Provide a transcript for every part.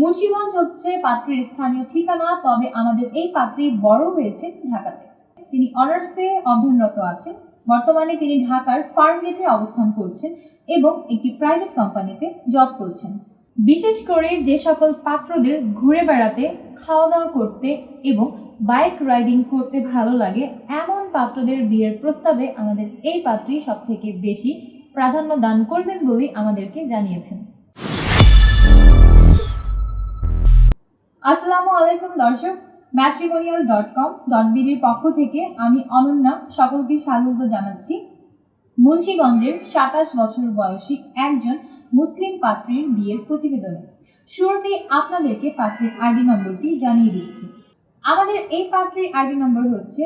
মুন্সিগঞ্জ হচ্ছে পাত্রীর স্থানীয় ঠিকানা, তবে আমাদের এই পাত্রী বড় হয়েছে ঢাকাতে। তিনি অনার্সে অধ্যয়নরত আছেন। বর্তমানে তিনি ঢাকার ফার্মগেটে অবস্থান করছেন এবং একটি প্রাইভেট কোম্পানিতে জব করছেন। বিশেষ করে যে সকল পাত্রদের ঘুরে বেড়াতে খাওয়া দাওয়া করতে এবং বাইক রাইডিং করতে ভালো লাগে, এমন পাত্রদের বিয়ের প্রস্তাবে আমাদের এই পাত্রী সব থেকে বেশি প্রাধান্য দান করবেন বলেই আমাদেরকে জানিয়েছেন। আসসালামু আলাইকুম দর্শক ম্যাট্রিমোনিয়াল ডট কম ডট বিডির পক্ষ থেকে আমি অনন্যা সকলকে স্বাগত জানাচ্ছি। মুন্সিগঞ্জের সাতাশ বছর বয়সী একজন মুসলিম পাত্রীর বিয়ের প্রতিবেদনে। শুরুতে আপনাদেরকে পাত্রীর আইডি নম্বরটি জানিয়ে দিচ্ছি। আমাদের এই পাত্রীর আইডি নম্বর হচ্ছে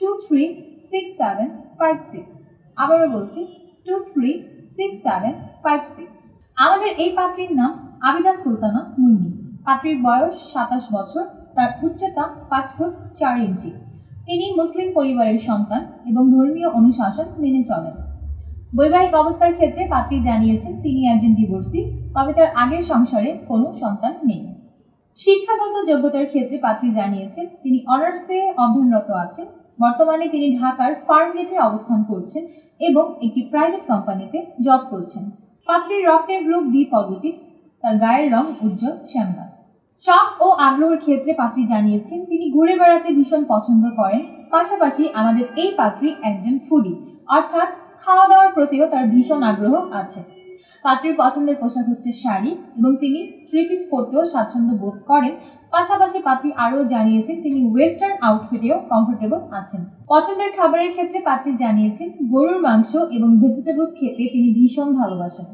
two three six seven five six আবারও বলছি two three six seven five six আমাদের এই পাত্রীর নাম আবিদা সুলতানা মুন্নি। পাত্রীর বয়স সাতাশ বছর, তার উচ্চতা পাঁচ ফুট চার ইঞ্চি। তিনি মুসলিম পরিবারের সন্তান এবং ধর্মীয় অনুশাসন মেনে চলেন। বৈবাহিক অবস্থার ক্ষেত্রে পাত্রী জানিয়েছেন তিনি একজন ডিভোর্সি তবে তার আগের সংসারে কোনো সন্তান নেই। শিক্ষাগত যোগ্যতার ক্ষেত্রে পাত্রী জানিয়েছেন তিনি অনার্সে অধ্যয়নরত আছেন। বর্তমানে তিনি ঢাকার ফার্মগেটে অবস্থান করছেন এবং একটি প্রাইভেট কোম্পানিতে জব করছেন। পাত্রীর রক্তের গ্রুপ বি পজিটিভ তার গায়ের রং উজ্জ্বল শ্যামলা। শখ ও আগ্রহের ক্ষেত্রে পাত্রী জানিয়েছেন, তিনি ঘুরে বেড়াতে ভীষণ পছন্দ করেন। পাশাপাশি আমাদের এই পাত্রী একজন ফুডি, অর্থাৎ খাওয়া দাওয়ার প্রতিও তার ভীষণ আগ্রহ আছে। পাত্রীর পছন্দের পোশাক হচ্ছে শাড়ি এবং তিনি থ্রি পিস পরতেও স্বাচ্ছন্দ্য বোধ করেন। পাশাপাশি পাত্রী আরও জানিয়েছেন, তিনি ওয়েস্টার্ন আউটফিটেও কমফোর্টেবল আছেন। পছন্দের খাবারের ক্ষেত্রে পাত্রী জানিয়েছেন, গরুর মাংস এবং ভেজিটেবলস খেতে তিনি ভীষণ ভালোবাসেন।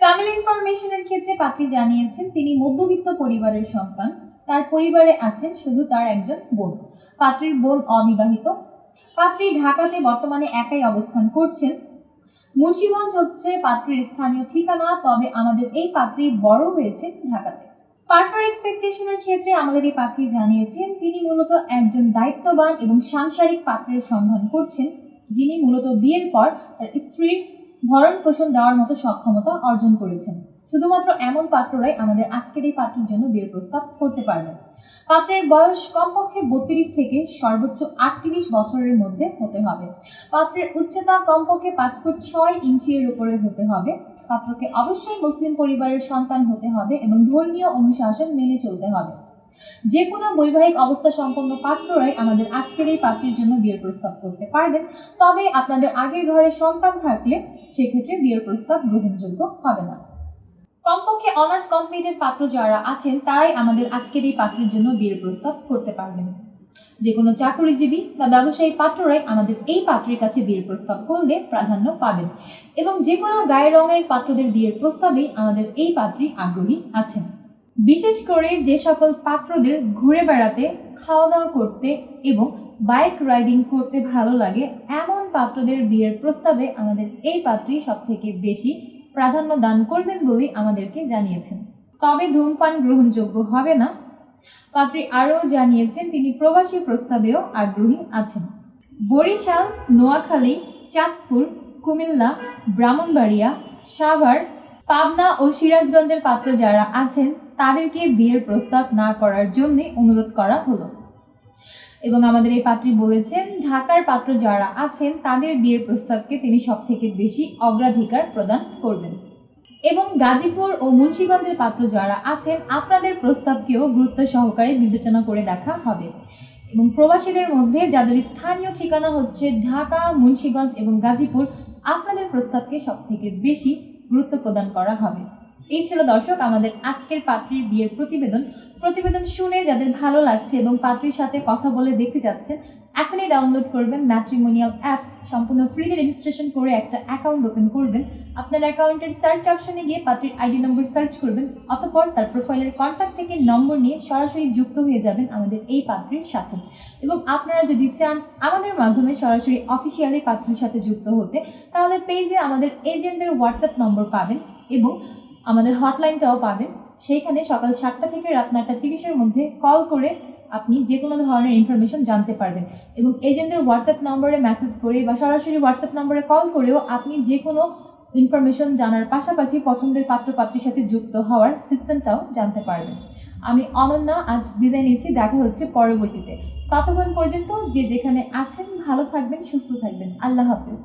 ফ্যামিলি ইনফরমেশনের ক্ষেত্রে পাত্রী জানিয়েছেন, তিনি মধ্যবিত্ত পরিবারের সন্তান। তার পরিবারে আছেন শুধু তার একজন বোন। পাত্রীর বোন অবিবাহিত। পাত্রী ঢাকাতে বর্তমানে একাই অবস্থান করছেন। মুন্সিগঞ্জ হচ্ছে পাত্রীর স্থানীয় ঠিকানা, তবে আমাদের এই পাত্রী বড় হয়েছে ঢাকাতে। পার্টনার এক্সপেকটেশনের ক্ষেত্রে আমাদের এই পাত্রী জানিয়েছেন, তিনি মূলত একজন দায়িত্ববান এবং সাংসারিক পাত্রের সন্ধান করছেন, যিনি মূলত বিয়ের পর তার স্ত্রীর ভরণ পোষণ দেওয়ার মতো সক্ষমতা অর্জন করেছেন। শুধুমাত্র এমন পাত্ররাই আমাদের আজকের এই পাত্রের জন্য বিয়ের প্রস্তাব করতে পারবেন। পাত্রের বয়স কমপক্ষে বত্রিশ থেকে সর্বোচ্চ আটত্রিশ বছরের মধ্যে হতে হবে। পাত্রের উচ্চতা কমপক্ষে পাঁচ ফুট ছয় ইঞ্চির উপরে হতে হবে। পাত্রকে অবশ্যই মুসলিম পরিবারের সন্তান হতে হবে এবং ধর্মীয় অনুশাসন মেনে চলতে হবে। যে কোনো বৈবাহিক অবস্থা সম্পন্ন পাত্ররাই আমাদের আজকের এই পাত্রের জন্য বিয়ের প্রস্তাব করতে পারবেন। তবে আপনাদের আগের ঘরে সন্তান থাকলে সেক্ষেত্রে বিয়ের প্রস্তাব গ্রহণযোগ্য হবে না। কমপক্ষে অনার্স কমপ্লিটেড পাত্র যারা আছেন, তারাই আমাদের আজকের এই পাত্রের জন্য বিয়ের প্রস্তাব করতে পারবেন। যে কোনো চাকরিজীবী বা ব্যবসায়ী পাত্ররাই আমাদের এই পাত্রের কাছে বিয়ের প্রস্তাব করলে প্রাধান্য পাবেন। এবং যে কোনো গায়ের রঙের পাত্রদের বিয়ের প্রস্তাবেই আমাদের এই পাত্রী আগ্রহী আছেন। বিশেষ করে যে সকল পাত্রদের ঘুরে বেড়াতে খাওয়া দাওয়া করতে এবং বাইক রাইডিং করতে ভালো লাগে, এমন পাত্রদের বিয়ের প্রস্তাবে আমাদের এই পাত্রী সব থেকে বেশি প্রাধান্য দান করবেন বলেই আমাদেরকে জানিয়েছেন। তবে ধূমপান গ্রহণযোগ্য হবে না। পাত্রী আরও জানিয়েছেন, তিনি প্রবাসী প্রস্তাবেও আগ্রহী আছেন। বরিশাল, নোয়াখালী, চাঁদপুর, কুমিল্লা, ব্রাহ্মণবাড়িয়া, সাভার, পাবনা ও সিরাজগঞ্জের পাত্র যারা আছেন তাদেরকে বিয়ের প্রস্তাব না করার জন্যে অনুরোধ করা হলো। এবং আমাদের এই পাত্রী বলেছেন, ঢাকার পাত্র যারা আছেন, তাদের বিয়ের প্রস্তাবকে তিনি সব থেকে বেশি অগ্রাধিকার প্রদান করবেন। এবং গাজীপুর ও মুন্সিগঞ্জের পাত্র যারা আছেন, আপনাদের প্রস্তাবকেও গুরুত্ব সহকারে বিবেচনা করে দেখা হবে। এবং প্রবাসীদের মধ্যে যাদের স্থানীয় ঠিকানা হচ্ছে ঢাকা, মুন্সিগঞ্জ এবং গাজীপুর, আপনাদের প্রস্তাবকে সব থেকে বেশি গুরুত্ব প্রদান করা হবে। এই ছিল দর্শক আমাদের আজকের পাত্রীর বিয়ের প্রতিবেদন। প্রতিবেদন শুনে যাদের ভালো লাগছে এবং পাত্রীর সাথে কথা বলে দেখতে যাচ্ছেন এখনই ডাউনলোড করবেন ম্যাট্রিমোনিয়াল অ্যাপস সম্পূর্ণ ফ্রিতে রেজিস্ট্রেশন করে একটা অ্যাকাউন্ট ওপেন করবেন। আপনার অ্যাকাউন্টের সার্চ অপশনে গিয়ে পাত্রীর আইডি নম্বর সার্চ করবেন, অতপর তার প্রোফাইলের কন্ট্যাক্ট থেকে নম্বর নিয়ে সরাসরি যুক্ত হয়ে যাবেন আমাদের এই পাত্রীর সাথে। এবং আপনারা যদি চান আমাদের মাধ্যমে সরাসরি অফিসিয়ালি পাত্রীর সাথে যুক্ত হতে, তাহলে পেজে আমাদের এজেন্টদের হোয়াটসঅ্যাপ নম্বর পাবেন এবং আমাদের হটলাইনটাও পাবেন। সেইখানে সকাল সাতটা থেকে রাত নয়টা তিরিশের মধ্যে কল করে আপনি যে কোনো ধরনের ইনফরমেশন জানতে পারবেন। এবং এজেন্টদের হোয়াটসঅ্যাপ নম্বরে মেসেজ করে বা সরাসরি হোয়াটসঅ্যাপ নম্বরে কল করেও আপনি যে কোনো ইনফরমেশন জানার পাশাপাশি পছন্দের পাত্রপাত্রীর সাথে যুক্ত হওয়ার সিস্টেমটাও জানতে পারবেন। আমি অনন্যা, আজ বিদায় নিচ্ছি। দেখা হচ্ছে পরবর্তীতে। ততক্ষণ পর্যন্ত যে যেখানে আছেন, ভালো থাকবেন, সুস্থ থাকবেন। আল্লাহ হাফিজ।